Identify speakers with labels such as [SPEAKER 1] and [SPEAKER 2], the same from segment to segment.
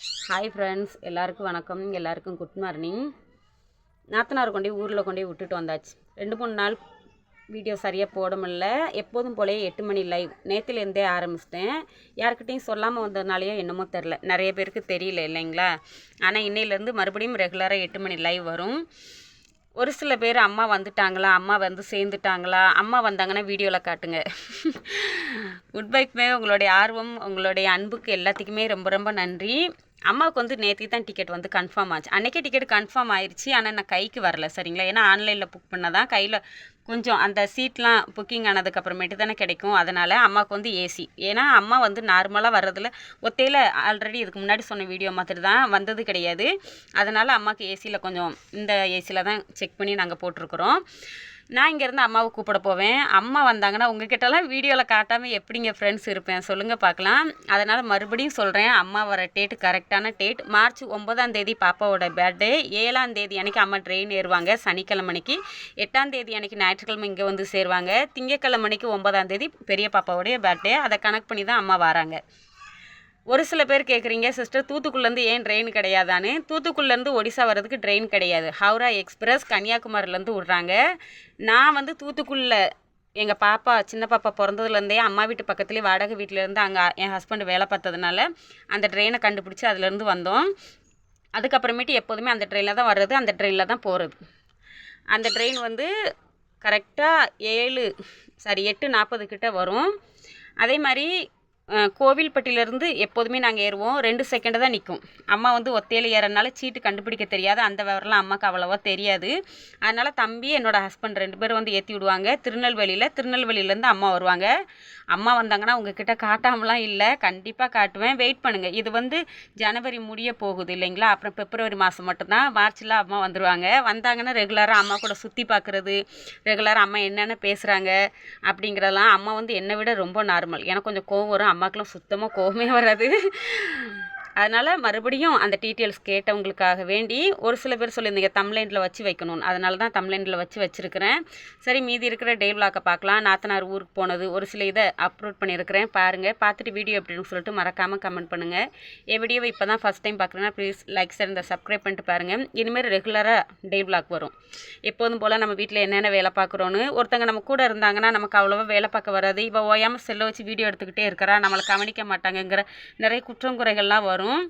[SPEAKER 1] Hi friends எல்லாருக்கும் வணக்கம். எல்லாருக்கும் குட் மார்னிங் நாத்தனார் கொண்டு போய் ஊரில் கொண்டு போய் விட்டுட்டு வந்தாச்சு. ரெண்டு மூணு நாள் வீடியோ சரியாக போட முடியல எப்போதும் போலயே எட்டு மணி லைவ் நேற்றுலேருந்தே ஆரம்பிச்சிட்டேன். யாருக்கிட்டையும் சொல்லாமல் வந்ததுனாலையோ என்னமோ தெரில நிறைய பேருக்கு தெரியல இல்லைங்களா? ஆனால் இன்னையிலேருந்து மறுபடியும் ரெகுலராக எட்டு மணி லைவ் வரும். ஒரு சில பேர் அம்மா வந்துட்டாங்களா? அம்மா வந்து சேர்ந்துட்டாங்களா? அம்மா வந்தாங்கன்னா வீடியோவில் காட்டுங்க. குட் பைக்குமே உங்களுடைய ஆர்வம் உங்களுடைய அன்புக்கு எல்லாத்துக்குமே ரொம்ப ரொம்ப நன்றி. அம்மாவுக்கு வந்து நேற்று தான் டிக்கெட் வந்து கன்ஃபார்ம் ஆச்சு. அன்றைக்கே டிக்கெட் கன்ஃபார்ம் ஆயிடுச்சு ஆனால் நான் கைக்கு வரல சரிங்களா? ஏன்னா ஆன்லைனில் புக் பண்ணதான் கையில் கொஞ்சம் அந்த சீட்லாம் புக்கிங் ஆனதுக்கப்புறமேட்டு தானே கிடைக்கும். அதனால் அம்மாவுக்கு வந்து ஏசி ஏன்னா அம்மா வந்து நார்மலாக வர்றதில் ஒத்தையில் ஆல்ரெடி இதுக்கு முன்னாடி சொன்ன வீடியோ மாதிரி தான் வந்தது கிடையாது. அதனால் அம்மாவுக்கு ஏசியில் கொஞ்சம் இந்த ஏசியில் தான் செக் பண்ணி நாங்கள் போட்டிருக்குறோம். நான் இங்கேருந்து அம்மாவை கூப்பிட போவேன். அம்மா வந்தாங்கன்னா உங்ககிட்டலாம் வீடியோவில் காட்டாமல் எப்படிங்க ஃப்ரெண்ட்ஸ் இருப்பேன்? சொல்லுங்கள் பார்க்கலாம். அதனால் மறுபடியும் சொல்கிறேன் அம்மா வர டேட் கரெக்டான டேட் மார்ச் ஒன்பதாம் தேதி பாப்பாவோட பர்த்டே ஏழாம் தேதி அன்றைக்கி அம்மா ட்ரெயின் ஏறுவாங்க. சனிக்கிழமை எட்டாம் தேதி அன்றைக்கி ஞாயிற்றுக்கிழமை இங்கே வந்து சேருவாங்க. திங்கக்கிழமை ஒன்பதாம் தேதி பெரிய பாப்பாவுடைய பர்த்டே அதை கணக்கு பண்ணி தான் அம்மா வராங்க. ஒரு சில பேர் கேட்குறீங்க சிஸ்டர் தூத்துக்குள்ளேருந்து ஏன் ட்ரெயின் கிடையாதான்னு? தூத்துக்குள்ளேருந்து ஒடிசா வர்றதுக்கு ட்ரெயின் கிடையாது. ஹவுரா எக்ஸ்பிரஸ் கன்னியாகுமரியிலேருந்து விட்றாங்க. நான் வந்து தூத்துக்குள்ளே எங்கள் பாப்பா சின்ன பாப்பா பிறந்ததுலேருந்தே அம்மா வீட்டு பக்கத்துலேயே வாடகை வீட்டிலேருந்து அங்கே என் ஹஸ்பண்ட் வேலை பார்த்ததுனால அந்த ட்ரெயினை கண்டுபிடிச்சி அதுலேருந்து வந்தோம். அதுக்கப்புறமேட்டு எப்போதுமே அந்த ட்ரெயினில் தான் வர்றது அந்த ட்ரெயினில் தான் போகிறது அந்த ட்ரெயின் வந்து கரெக்டாக ஏழு சாரி எட்டு நாற்பது கிட்ட வரும். அதே மாதிரி கோவில்பட்டியிலேருந்து எப்போதுமே நாங்கள் ஏறுவோம். ரெண்டு செகண்டு தான் நிற்கும் அம்மா வந்து ஒத்தையில் ஏறனால சீட்டு கண்டுபிடிக்க தெரியாது. அந்த விவரம்லாம் அம்மாவுக்கு அவ்வளோவா தெரியாது. அதனால் தம்பி என்னோட ஹஸ்பண்ட் ரெண்டு பேரும் வந்து ஏற்றி விடுவாங்க. திருநெல்வேலியில் திருநெல்வேலியிலேருந்து அம்மா வருவாங்க. அம்மா வந்தாங்கன்னா உங்ககிட்ட காட்டாமலாம் இல்லை. கண்டிப்பாக காட்டுவேன். வெயிட் பண்ணுங்கள் இது வந்து ஜனவரி முடிய போகுது இல்லைங்களா? அப்புறம் பிப்ரவரி மாதம் மட்டும்தான். மார்ச்சில் அம்மா வந்துடுவாங்க வந்தாங்கன்னா ரெகுலராக அம்மா கூட சுற்றி பார்க்குறது ரெகுலராக அம்மா என்னென்ன பேசுகிறாங்க அப்படிங்கிறதெல்லாம் அம்மா வந்து என்னை விட ரொம்ப நார்மல் எனக்கு கொஞ்சம் கோவம் வரும். அம்மாக்கெலாம் சுத்தமாக கோவமே வராது. அதனால் மறுபடியும் அந்த டீட்டெயில்ஸ் கேட்டவங்களுக்காக வேண்டி ஒரு சில பேர் சொல்லியிருந்தீங்க தம்ப்ளைண்டில் வச்சு வைக்கணும்னு. அதனால தான் தம்ப்ளைண்டில் வச்சு வச்சுருக்கிறேன். சரி மீதி இருக்கிற டே விளாக்கை பார்க்கலாம். நாத்தனார் ஊருக்கு போனது ஒரு சில இதை அப்லோட் பண்ணியிருக்கிறேன். பாருங்கள் பார்த்துட்டு வீடியோ எப்படின்னு சொல்லிட்டு மறக்காமல் கமெண்ட் பண்ணுங்கள் என் வீடியோவை இப்போ தான் ஃபஸ்ட் டைம் பார்க்குறேன்னா ப்ளீஸ் லைக் சார் இந்த சப்ஸ்கிரைப் பண்ணிட்டு பாருங்கள் இனிமேல் ரெகுலராக டே விளாக் வரும். எப்போதும் போல் நம்ம வீட்டில் என்னென்ன வேலை பார்க்குறோன்னு ஒருத்தங்க நம்ம கூட இருந்தாங்கன்னா நமக்கு அவ்வளோவா வேலை பார்க்க வராது. இப்போ ஓயாமல் செல்லை வச்சு வீடியோ எடுத்துக்கிட்டே இருக்கிறா. நம்மளை கவனிக்க மாட்டாங்கங்கிற நிறைய குற்றங்குறைகள்லாம் வரும். வரும்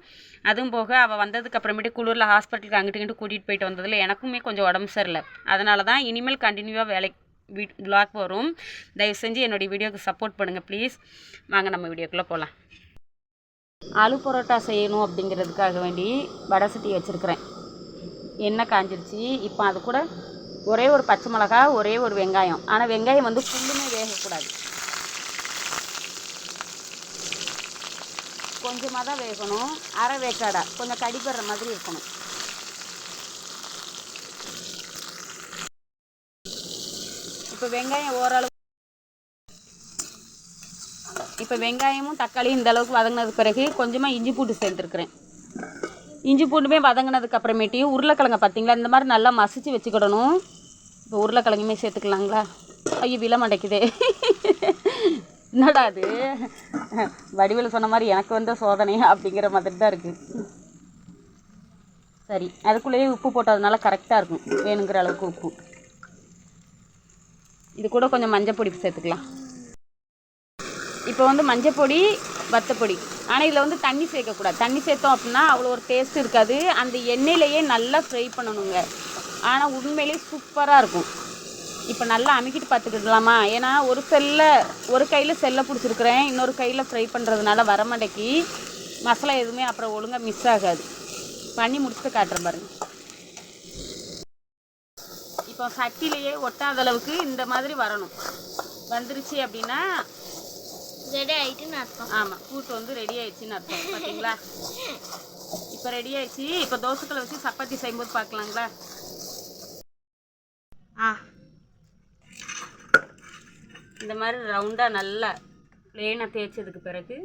[SPEAKER 1] அதுவும் போக அவள் வந்ததுக்கு அப்புறமேட்டு குளிரில் ஹாஸ்பிட்டலுக்கு அங்கிட்டு இங்கிட்டு கூட்டிகிட்டு போயிட்டு வந்ததில் எனக்குமே கொஞ்சம் உடம்பு சரியில்லை. அதனால தான் இனிமேல் கண்டினியூவாக வேலை வீட் விளாக் வரும் தயவு செஞ்சு என்னுடைய வீடியோக்கு சப்போர்ட் பண்ணுங்கள் ப்ளீஸ் வாங்க நம்ம வீடியோக்குள்ளே போகலாம் ஆலு பரோட்டா செய்யணும் அப்படிங்கிறதுக்காக வேண்டி வடை சட்டி வச்சுருக்கிறேன். எண்ணெய் காஞ்சிருச்சு. இப்போ அது கூட ஒரே ஒரு பச்சை மிளகா ஒரே ஒரு வெங்காயம். ஆனால் வெங்காயம் வந்து ஃபுல்லுமே வேகக்கூடாது. கொஞ்சமாக தான் வேகணும். அரை வேக்காடா. கொஞ்சம் கடிபடுற மாதிரி இருக்கணும். இப்போ வெங்காயம் ஓரளவு இப்போ வெங்காயமும் தக்காளியும் இந்த அளவுக்கு வதங்கினதுக்கு பிறகு கொஞ்சமாக இஞ்சி பூண்டு சேர்த்துருக்குறேன். இஞ்சி பூண்டுமே வதங்கினதுக்கு அப்புறமேட்டி உருளைக்கிழங்க பார்த்தீங்களா இந்த மாதிரி நல்லா மசிச்சு வச்சுக்கிடணும். இப்போ உருளைக்கிழங்குமே சேர்த்துக்கலாங்களா? ஐயோ விலை மடைக்குதே என்னடா அது வடிவில் சொன்ன மாதிரி எனக்கு வந்த சோதனை அப்படிங்கிற மாதிரி தான் இருக்குது சரி அதுக்குள்ளேயே உப்பு போட்டதுனால கரெக்டாக இருக்கும் வேணுங்கிற அளவுக்கு உப்பு. இது கூட கொஞ்சம் மஞ்சள் பொடி சேர்த்துக்கலாம். இப்போ வந்து மஞ்சள் பொடி வத்தப்பொடி ஆனால் இதில் வந்து தண்ணி சேர்க்கக்கூடாது தண்ணி சேர்த்தோம் அப்படின்னா அவ்வளோ ஒரு டேஸ்ட் இருக்காது. அந்த எண்ணெயிலேயே நல்லா ஃப்ரை பண்ணணுங்க. ஆனால் உண்மையிலேயே சூப்பராக இருக்கும். இப்போ நல்லா அமுக்கிட்டு பார்த்துக்கிடலாமா ஏன்னா ஒரு செல்ல ஒரு கையில் செல்லை பிடிச்சிருக்கிறேன் இன்னொரு கையில் ஃப்ரை பண்ணுறதுனால வரமண்டைக்கு மசாலா எதுவுமே அப்புறம் ஒழுங்காக மிஸ் ஆகாது. பண்ணி முடிச்சுட்டு காட்டுறேன் பாருங்க. இப்போ சட்டிலேயே ஒட்டாத அளவுக்கு இந்த மாதிரி வரணும். வந்துருச்சு அப்படின்னா
[SPEAKER 2] ரெடி ஆயிட்டுன்னு அர்த்தம்.
[SPEAKER 1] ஆமாம் கூட்டு வந்து ரெடி ஆயிடுச்சுன்னு அர்த்தம். பார்த்தீங்களா இப்போ ரெடி ஆயிடுச்சு. இப்போ தோசைக்கல்லை வச்சு சப்பாத்தி செய்யும்போது பார்க்கலாங்களா இந்த மாதிரி ரவுண்டாக நல்லா ப்ளேனாக தேய்ச்சதுக்கு பிறகு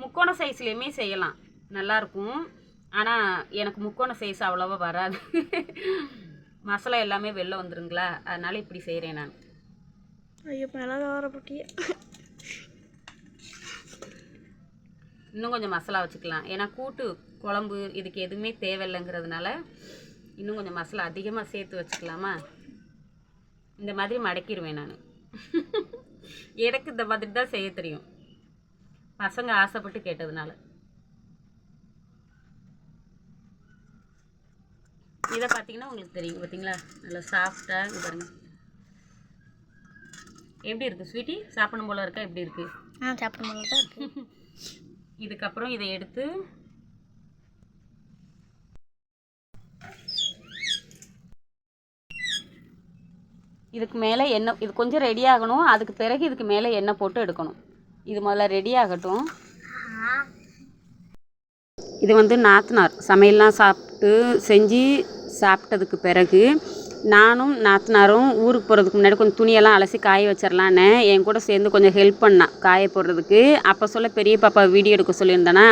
[SPEAKER 1] முக்கோண சைஸ்லேயுமே செய்யலாம். நல்லாயிருக்கும் ஆனால் எனக்கு முக்கோண சைஸ் அவ்வளோவா வராது. மசாலா எல்லாமே வெளில வந்துருங்களா? அதனால இப்படி செய்கிறேன் நான்.
[SPEAKER 2] ஐயோ மேலே வர போட்டியே.
[SPEAKER 1] இன்னும் கொஞ்சம் மசாலா வச்சுக்கலாம். ஏன்னா கூட்டு குழம்பு இதுக்கு எதுவுமே தேவையில்லைங்கிறதுனால இன்னும் கொஞ்சம் மசாலா அதிகமாக சேர்த்து வச்சுக்கலாமா? இந்த மாதிரி மடக்கிடுவேன் நான். எனக்கு இந்த மாதிரி தான் செய்ய தெரியும். பசங்க ஆசைப்பட்டு கேட்டதுனால. இதை பார்த்தீங்கன்னா உங்களுக்கு தெரியும் பார்த்தீங்களா? நல்லா சாஃப்டாக இங்கே பாருங்க. எப்படி இருக்குது ஸ்வீட்டி சாப்பிடணும் போல இருக்கா? எப்படி இருக்குது
[SPEAKER 2] ஆ சாப்பிடும் போது தான்
[SPEAKER 1] இதுக்கப்புறம் இதை எடுத்து இதுக்கு மேலே எண்ணெய் இது கொஞ்சம் ரெடி ஆகணும் அதுக்கு பிறகு இதுக்கு மேலே எண்ணெய் போட்டு எடுக்கணும். இது முதல்ல ரெடி ஆகட்டும். இது வந்து நாத்தனார் சமையல்லாம் சாப்பிட்டு செஞ்சு சாப்பிட்டதுக்கு பிறகு நானும் நாத்தனாரும் ஊருக்கு போகிறதுக்கு முன்னாடி கொஞ்சம் துணியெல்லாம் அலசி காய வச்சிடலான்னு என் கூட சேர்ந்து கொஞ்சம் ஹெல்ப் பண்ணான் காய போடுறதுக்கு. அப்போ சொல்ல பெரிய பாப்பா வீடியோ எடுக்க சொல்லியிருந்தேனா?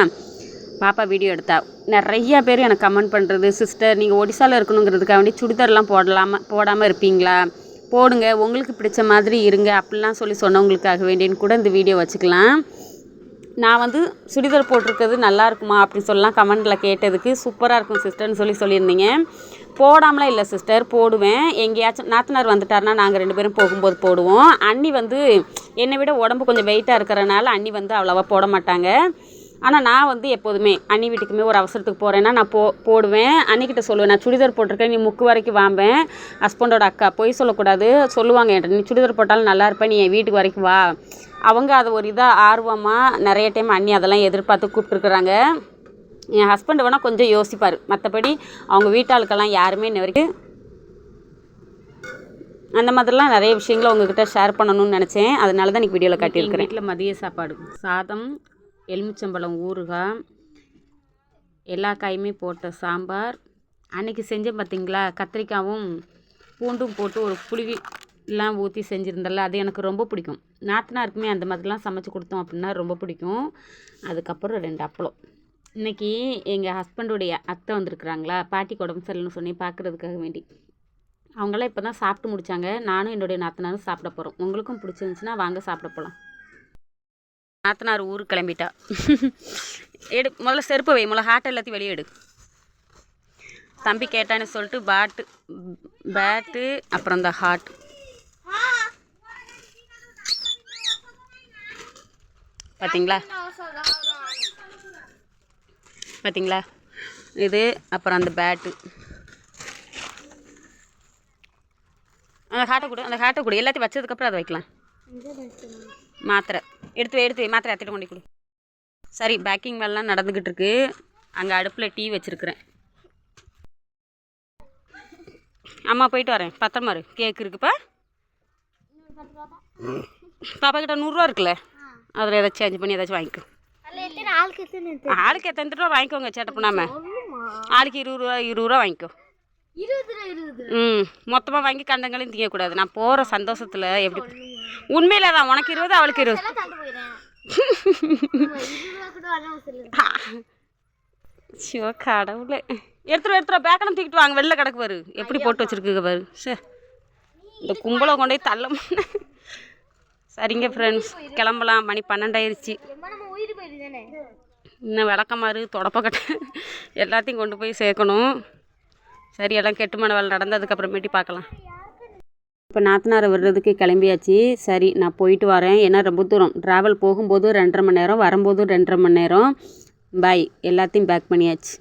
[SPEAKER 1] பாப்பா வீடியோ எடுத்தா. நிறைய பேர் எனக்கு கமெண்ட் பண்ணுறது சிஸ்டர் நீங்கள் ஒடிசாவில் இருக்கணுங்கிறதுக்காக வேண்டி சுடிதார்லாம் போடலாமா போடாமல் இருப்பீங்களா? போடுங்க உங்களுக்கு பிடிச்ச மாதிரி இருங்க அப்படிலாம் சொல்லி சொன்னவங்களுக்காக வேண்டின்னு கூட இந்த வீடியோ வச்சுக்கலாம். நான் வந்து சுடிதார் போட்டிருக்கிறது நல்லா இருக்குமா அப்படின்னு சொல்லலாம் கமெண்டில் கேட்டதுக்கு சூப்பராக இருக்கும் சிஸ்டர்னு சொல்லி சொல்லியிருந்தீங்க. போடாமலாம் இல்லை சிஸ்டர் போடுவேன். எங்கேயாச்சும் நாத்தனார் வந்துட்டாருன்னா நாங்கள் ரெண்டு பேரும் போகும்போது போடுவோம். அண்ணி வந்து என்னை விட உடம்பு கொஞ்சம் வெயிட்டாக இருக்கிறனால அண்ணி வந்து அவ்வளோவா போட மாட்டாங்க. ஆனால் நான் வந்து எப்போதுமே அண்ணி வீட்டுக்குமே ஒரு அவசரத்துக்கு போகிறேன்னா நான் போ போடுவேன். அன்னிக்கிட்ட சொல்லுவேன் நான் சுடிதார் போட்டிருக்கேன் நீ முக்கு வரைக்கும் வாம்பேன் ஹஸ்பண்டோட அக்கா பொய் சொல்லக்கூடாது. சொல்லுவாங்க என்கிட்ட நீ சுடிதார் போட்டாலும் நல்லா இருப்ப நீ என் வீட்டுக்கு வரைக்கும் வா. அவங்க அதை ஒரு இதாக ஆர்வமாக நிறைய டைம் அண்ணி அதெல்லாம் எதிர்பார்த்து கூப்பிட்டுருக்குறாங்க. என் ஹஸ்பண்ட் வேணால் கொஞ்சம் யோசிப்பார். மற்றபடி அவங்க வீட்டாளுக்கெல்லாம் யாருமே இன்ன வரைக்கும் அந்த மாதிரிலாம் நிறைய விஷயங்களை உங்ககிட்ட ஷேர் பண்ணணும்னு நினச்சேன். அதனால தான் இன்றைக்கி வீடியோவில் காட்டியிருக்கிறேன். வீட்டில் மதிய சாப்பாடு. சாதம் எலுமிச்சம்பழம் ஊறுகாய் எல்லா காயுமே போட்ட சாம்பார். அன்னைக்கு செஞ்சேன் பார்த்தீங்களா கத்திரிக்காவும் பூண்டும் போட்டு ஒரு புளி எல்லாம் ஊற்றி செஞ்சுருந்தல அது எனக்கு ரொம்ப பிடிக்கும். நாத்தனாருக்குமே அந்த மாதிரிலாம் சமைச்சு கொடுத்தோம் அப்படின்னா ரொம்ப பிடிக்கும். அதுக்கப்புறம் ரெண்டு அப்பளம். இன்னைக்கு எங்கள் ஹஸ்பண்டுடைய அத்தை வந்திருக்குறாங்களா? பாட்டிக்கு உடம்பு சரியில்லைன்னு சொல்லி பார்க்குறதுக்காக வேண்டி. அவங்களாம் இப்போ தான் சாப்பிட்டு முடித்தாங்க நானும் என்னுடைய நாத்தனாரும் சாப்பிட போகிறோம் உங்களுக்கும் பிடிச்சிருந்துச்சுன்னா வாங்க சாப்பிட போகலாம் நாத்தனார் ஊருக்கு கிளம்பிட்டா. எடு முதல்ல செருப்பு வை முதல்ல ஹாட் எல்லாத்தையும் வெளியே எடு. தம்பி கேட்டான்னு சொல்லிட்டு பாட்டு பேட்டு அப்புறம் இந்த ஹாட் பார்த்தீங்களா பார்த்தீங்களா இது அப்புறம் அந்த பேட்டு அந்த ஹாட்டை கொடு அந்த ஹாட்டை கொடு. எல்லாத்தையும் வச்சதுக்கப்புறம் அதை வைக்கலாம். மாத்திரை. எடுத்து எடுத்து மாத்திரை எடுத்துட்டு கொண்டு கொடு. சரி பேக்கிங் வேலைலாம் நடந்துக்கிட்டு இருக்கு அங்கே அடுப்பில் டீ வச்சுருக்குறேன். அம்மா போயிட்டு வரேன். பத்திரமா இரு. கேக் இருக்குப்பா. பாப்பா கிட்ட நூறுரூவா இருக்குல்ல? அதில் ஏதாச்சும் சேஞ்ச் பண்ணி ஏதாச்சும் வாங்கிக்கோ.
[SPEAKER 2] ஆளுக்கு எத்தனை
[SPEAKER 1] ரூபா வாங்கிக்கோங்க சேட்டை பண்ணாமல் ஆளுக்கு இருபது ரூபா இருபது ரூபா வாங்கிக்கோ. ம் மொத்தமாக வாங்கி கண்டங்களையும் திங்கக்கூடாது. நான் போகிற சந்தோஷத்தில் எப்படி உண்மையில தான் உனக்கு இருபது அவளுக்கு இருபது. சிவ கடவுளே. எடுத்துரு எடுத்துரு பேக்கெல்லாம் தூக்கிட்டு வாங்க. வெளில கிடக்கு பாரு. எப்படி போட்டு வச்சிருக்குங்க பாரு. சே இந்த கும்பலை கொண்டு போய் தள்ள. சரிங்க ஃப்ரெண்ட்ஸ் கிளம்பலாம். மணி பன்னெண்டாயிருச்சு. இன்னும் விளக்கமாறு தொடப்பக்கட்டை எல்லாத்தையும் கொண்டு போய் சேர்க்கணும். சரி எல்லாம் கெட்டு மன வேலை நடந்ததுக்கப்புறமேட்டி பார்க்கலாம். இப்போ நாத்தனாரை விடுறதுக்கு கிளம்பியாச்சு. சரி நான் போயிட்டு வரேன். ஏன்னா ரொம்ப தூரம். ட்ராவல் போகும்போது ரெண்டரை மணி நேரம் வரும்போது ரெண்டரை மணி நேரம். பாய் எல்லாத்தையும் பேக் பண்ணியாச்சு.